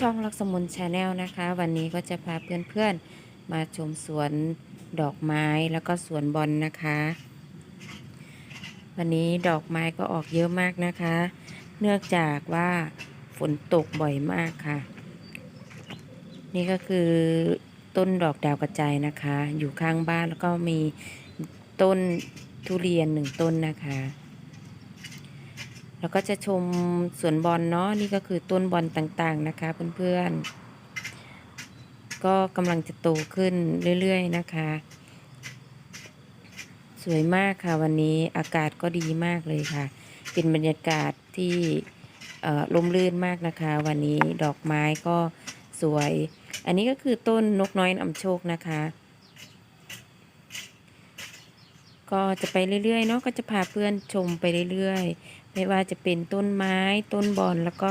ช่องลักษมุนชาแนลนะคะ วันนี้ก็จะพาเพื่อนๆ มาชมสวนดอกไม้แล้วก็สวนบอลนะคะ วันนี้ดอกไม้ก็ออกเยอะมากนะคะ เนื่องจากว่าฝนตกบ่อยมากค่ะ นี่ก็คือต้นดอกดาวกระจายนะคะ อยู่ข้างบ้านแล้วก็มีต้นทุเรียนหนึ่งต้นนะคะ แล้วก็จะชมสวนบอลเนาะนี่ก็คือต้นบอลต่างๆนะคะเพื่อนๆ ก็กำลังจะโตขึ้นเรื่อยๆนะคะ สวยมากค่ะวันนี้อากาศก็ดีมากเลยค่ะ เป็นบรรยากาศที่ลมลื่นมากนะคะ วันนี้ดอกไม้ก็สวย อันนี้ก็คือต้นนกน้อยนำโชคนะคะ ก็จะไปเรื่อยๆเนาะก็จะพาเพื่อนชมไปเรื่อยๆ ไม่ว่าจะเป็นต้นไม้ต้นบอนแล้วก็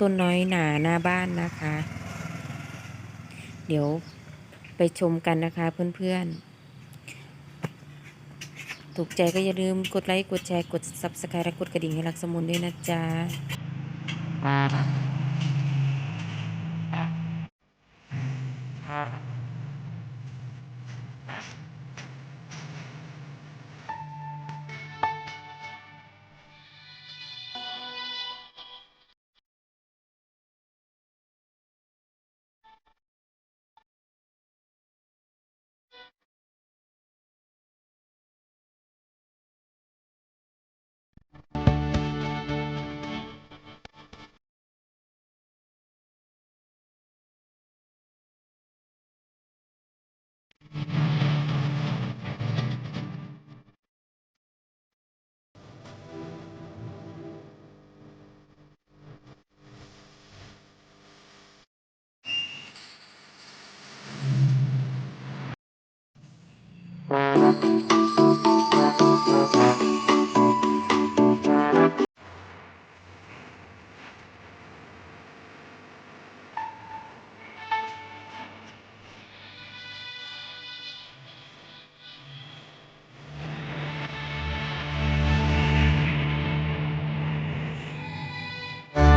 ต้นน้อยหนาหน้าบ้านนะคะ เดี๋ยวไปชมกันนะคะเพื่อนๆ ถูกใจก็อย่าลืมกดไลค์ กดแชร์ กด subscribe และกดกระดิ่งให้รักสมุนด้วยนะจ๊ะ